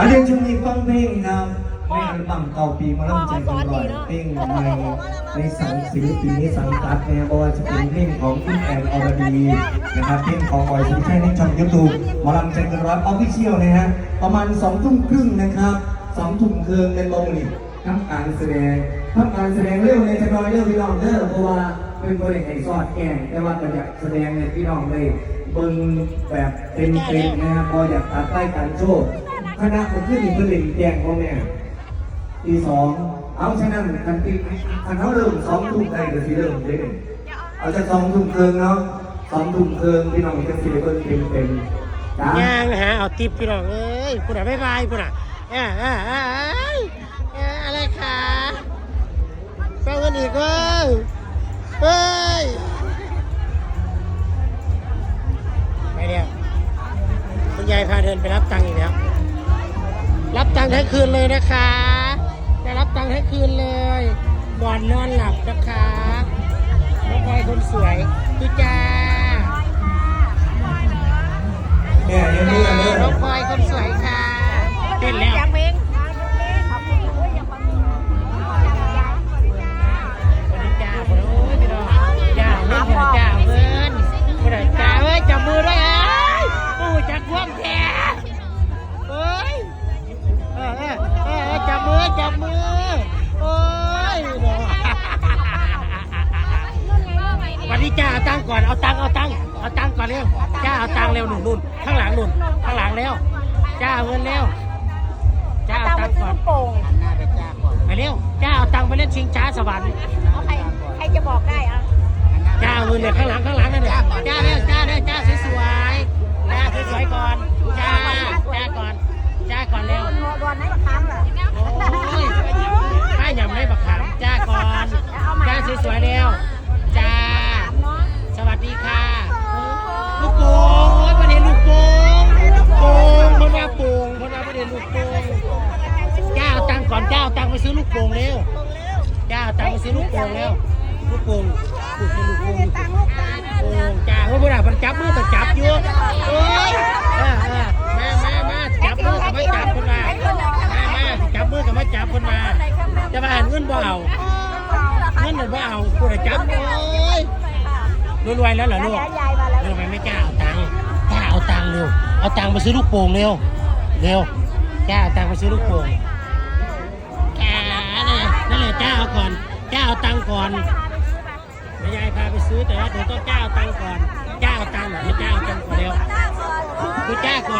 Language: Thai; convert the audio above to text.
อันนี้ช่วงนี้ฟังเพลงครับในอัลบั้มเก่าปีมาเริ่มใจกันก่อนเพลงใหม่ในสังศิลปินในสังกัดนะครับเพราะว่าจะเป็นเพลงของคุณแอนอรดีนะครับเพลงของบอยสุภาชัยในช่องยูทูบหมอลำใจเกันร้อยออฟฟิเชียลนะฮะประมาณสองทุ่มครึ่งนะครับสองทุ่มครึ่งเป็นโมงนี่ทำการแสดงทำการแสดงเร็วในจะน้อยเร็วพี่น้องเด้อเพราะว่าเป็นบริษัทซอดแก่งแต่ว่าก็อยากแสดงในพี่น้องเลยเบิ่งแบบเต็มๆนะครับพออยากตัดใต้การโชว์ คณะผมขึ้นอีกเป็นหนึ่งแจงพ่อแม่ตีสองเอาฉะนั้นกันตีคันเขาเริ่มสองทุ่มได้ก็สิเริ่มเด้เอาจะสองทุ่มเคิงเนาะสองทุ่มเคิงพี่น้องจะสิได้เบิ่งเต็มเต็มๆจ้าย่างหาเอาติปพี่น้องเอ้ยคุณอะบ๊ายบายคุณอะเอ้ยเอ้ยเอ้ยเอออะไรคะเฝ้ากันอีกเว้ยเฮ้ยไปเดียวคุณยายพาเดินไปรับตังค์อีกแล้ว รับตังค์ทั้งคืนเลยนะคะได้รับตังค์ทั้งคืนเลยบ่อนนอนหลับนะคะน้องพลอยคนสวยดูจ้าแม่ยังมีอันนี้น้องพลอยคนสวยค่ะ ก่อนเอาตังค์เอาตังค์เอาตังค์ก่อนเร็วจ้าเอาตังค์เร็วหนุนนุ่นข้างหลังหนุนข้างหลังเร็วจ้าเอาเงินเร็วจ้าเอาตามตัมางค์ซื้ก่ออนลูกโป่งไปเร็วจ้าเอาตังค์ไปเล่นชิงช้าสวรรค์เอาใครใครจะบอกได้อะจ้าเอามือเนี่ยข้างหลังข้างหลังนั่นเนี่ยจ้าเร็วจ้าเร็วจ้าสวยๆจ้าสวยๆก่อนจ้าจ้าก่อนจ้าก่อนเร็วรอนไหนมาค้างล่ะโอ้ยป้าหยำได้บักขามจ้าก่อนจ้าสวยๆเร็ว งคนว่าประเด็นลูกโป่งจ้าเอาตังค์ก่อนจ้าเอาตังค์ไปซื้อลูกโป่งเร็วจ้าเอาตังค์ไปซื้อลูกโป่งเร็วลูกโป่งลูกโป่งลูกโป่งตังลูกตาโอ้จ้าเฮ้ยพวกเรามันจับมือมันจับอยู่โอ้ยเออเออมามามาจับมือกับมาจับคนมามามาจับมือกับมาจับคนมาจะมาอ่านเงินบ่เอาเงินหรือบ่เอากูจะจับโอ้ยรวยๆแล้วเหรอลูกยายมาแล้วเร็วไปไม่กล้าเอาตังค์กล้าเอาตังค์เร็ว เอาตังค์ไปซื้อลูกโป่งเร็ว เร็ว จ้าเอาตังค์ไปซื้อลูกโป่งกล้าเลยนั่นแหละจ้าเอาก่อน จ้าเอาตังค์ก่อนแม่ยายพาไปซื้อแต่ว่าเดี๋ยวต้องจ้าเอาตังค์ก่อน จ้าเอาตังค์เหรอไม่จ้าเอาตังค์ก่อนเร็วกูจ้าก่อน